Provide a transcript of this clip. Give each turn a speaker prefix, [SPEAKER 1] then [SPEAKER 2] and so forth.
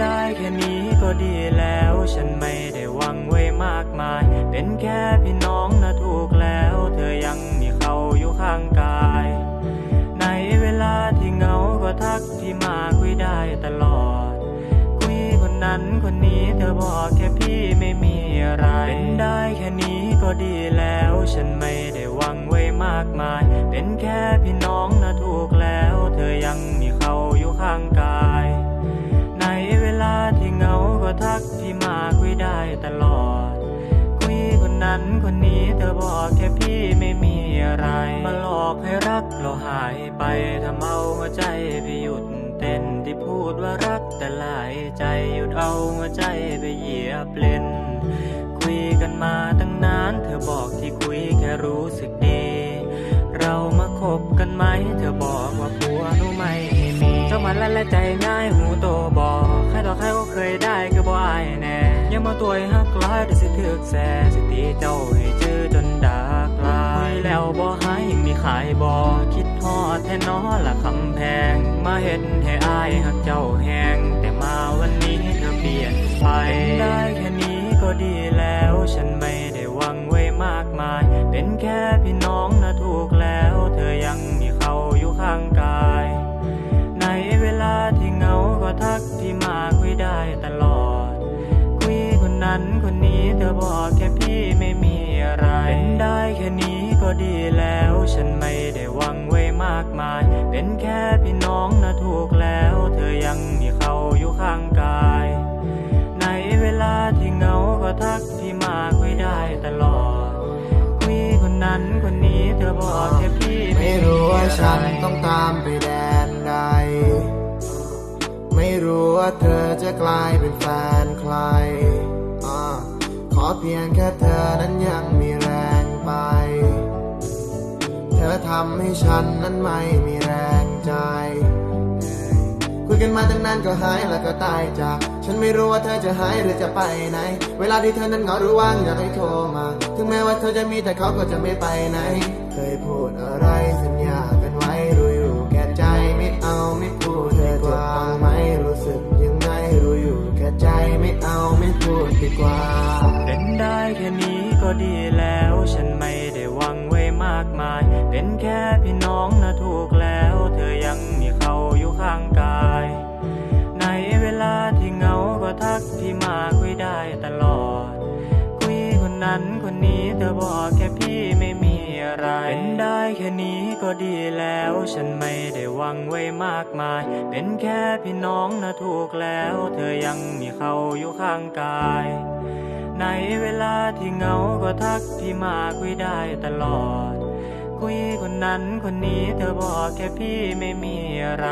[SPEAKER 1] ได้แค่นี้ก็ดีแล้ว ฉันไม่ได้หวังไว้มากมาย เป็นแค่พี่น้องนะถูกแล้ว เธอยังมีเขาอยู่ข้างกาย ในเวลาที่เหงาก็ทักที่มาคุยได้ตลอด คุยคนนั้นคนนี้เธอบอกแค่พี่ไม่มีอะไรเป็นได้แค่นี้ก็ดีแล้ว ฉันไม่ได้หวังไว้มากมาย เป็นแค่พี่น้องนะถูก อบอกแค่พี่ไม่มีอะไร มาหลอกให้รักเราหายไปทำเอาหัวใจไปหยุดเต้นที่พูดว่ารักแต่หลายใจหยุดเอาหัวใจไปเหยียบเล่น คุยกันมาตั้งนาน เธอบอกที่คุยแค่รู้สึกดี เรามาคบกันไหม เธอบอกว่าผัวหนูไม่มีเจ้ามันละละใจง่ายหูโตบอกใครต่อใครก็เคยได้คือบ่อายแน่ยังมาตัวหักหลายเดี๋ยวสิถึกแสสิตีเจ้า มาเห็นให้อายหักเจ้าแหงแต่มาวันนี้เธอเปลี่ยนไปได้แค่นี้ก็ดีแล้ว ฉันไม่ได้หวังไว้มากมาย เป็นแค่พี่น้องนะถูกแล้ว เธอยังมีเขาอยู่ข้างกาย ในเวลาที่เหงาก็ทักที่มาคุยได้ตลอด คุยคนนั้นคนนี้เธอบอกแค่พี่ไม่มีอะไรเป็นได้แค่นี้ก็ดีแล้ว ฉันไม่ได้ มากมาย เป็นแค่พี่น้องนะถูกแล้ว เธอยังมีเขาอยู่ข้างกาย ในเวลาที่เหงาก็ทักที่มาคุยได้ตลอด คุยคนนั้นคนนี้เธอบอกแค่พี่
[SPEAKER 2] ไม่รู้ว่าฉันต้องตามไปแดนใด ไม่รู้ว่าเธอจะกลายเป็นแฟนใครอขอเพียงแค่เธอนั้นยังมีแรงไป ธอทำให้ฉันนั้นไม่มีแรงใจ คุยกันมาตั้งนานก็หายแล้วก็ตายจากฉันไม่รู้ว่าเธอจะหายหรือจะไปไหน เวลาที่เธอนั้นเหงาหรือว่างอยากให้โทรมา ถึงแม้ว่าเธอจะมีแต่เขาก็จะไม่ไปไหน เคยพูดอะไรสัญญากันไว้รู้อยู่แก่ใจไม่เอาไม่พูดเธอจะฟังไหมรู้สึกยังไงรู้อยู่แก่ใจไม่เอาไม่พูดดีกว่า
[SPEAKER 1] เป็นได้แค่นี้ก็ดีแล้วฉันไม่ มากมาย เป็นแค่พี่น้องนะถูกแล้ว เธอยังมีเขาอยู่ข้างกาย ในเวลาที่เหงาก็ทักที่มาคุยได้ตลอด คุยคนนั้นคนนี้เธอบอกแค่พี่ไม่มีอะไรเป็นได้แค่นี้ก็ดีแล้ว ฉันไม่ได้หวังไว้มากมาย เป็นแค่พี่น้องนะถูกแล้ว เธอยังมีเขาอยู่ข้างกาย ในเวลาที่เหงาก็ทักที่มาคุยได้ตลอด คุยคนนั้นคนนี้เธอบอกแค่พี่ไม่มีอะไร